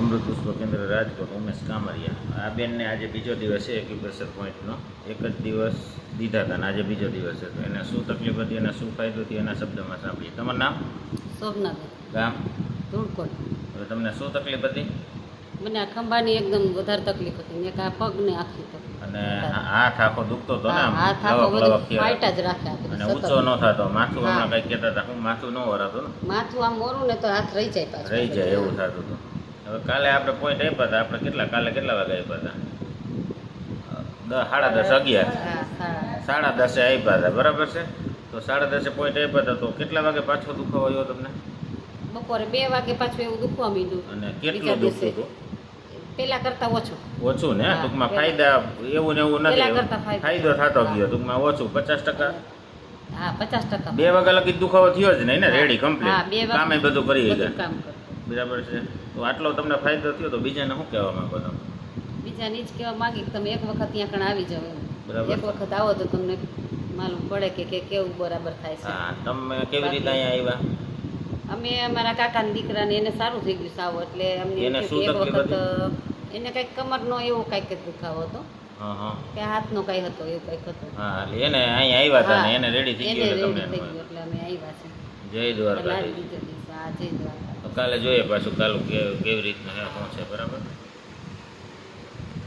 અમૃત પુષ્પ કેન્દ્ર રાજકોટ ઉમેશ કામરિયા. આ બેનને આજે બીજો દિવસ છે એક્યુપ્રેશર પોઈન્ટનો. એક જ દિવસ દીધા હતા આજે બીજો દિવસ હતો. એને શું તકલીફ હતી અને શું ફાયદો હતી એના શબ્દમાં સાંભળીએ. તમારું નામ? ગામ? ધૂળકોટ. હવે તમને શું તકલીફ હતી? મને આ ખંભાની એકદમ વધારે તકલીફ હતી. ને એક આ પગને આખી તકલીફ અને હાથ આખો દુખતો હતો ને હાથ આખો ફાઈટ જ રાખે અને ઊંચો ન થતો. માથું. હમણાં કંઈક કહેતા હતા. હું માથું ન વરાતું ને? માથું આમ મોરું ને તો હાથ રહી જાય રહી જાય એવું થતું હતું. હવે કાલે આપણે પોઈન્ટ આપ્યા હતા આપણે કેટલા કાલે કેટલા વાગે આપ્યા હતા? સાડા દસ અગિયાર. સાડા દસે આપ્યા હતા બરાબર છે? તો સાડા દસે પોઈન્ટ આપ્યા હતા તો કેટલા વાગે પાછો દુખાવો આવ્યો તમને? બપોરે બે વાગે પાછું એવું દુખવા માંડ્યું. અને કેટલું દુખતું હતું? પેલા કરતા ઓછું. ઓછું ને? ટૂંકમાં ફાયદા એવું ને એવું નથી. કરતાં ફાયદો. થતો ગયો ટૂંકમાં ઓછું. પચાસ ટકા? હા પચાસ ટકા. બે વાગ્યા લગી દુખાવો થયો જ નહીં ને? રેડી કમ્પ્લીટ કામે બધું કરી ગયા બરાબર છે. તો આટલો તમને ફાયદો થયો તો બીજાને શું કહેવા માંગો તમે? બીજાને જ કહેવા માંગી કે તમે એક વખત ત્યાં કણ આવી જાવ બરાબર. એક વખત આવો તો તમને માલુમ પડે કે કે કેવું બરાબર થાય છે. હા તમે કેવી રીતે અહીંયા આવ્યા? અમે અમારા કાકાના દીકરાને એને સારું થઈ ગયું સાવ એટલે અમને એક વખત એને કંઈક કમરનો એવો કંઈક દુખાવો હતો. કે હાથનો કંઈ હતો એવું કંઈક હતો. હા એટલે એને અહીંયા આવ્યા હતા ને એને રેડી થઈ ગયું એટલે અમે આવ્યા છે જય દ્વારકા કાલે જોઈએ પાછું કાલે કે- કેવી રીતના પહોંચે બરાબર?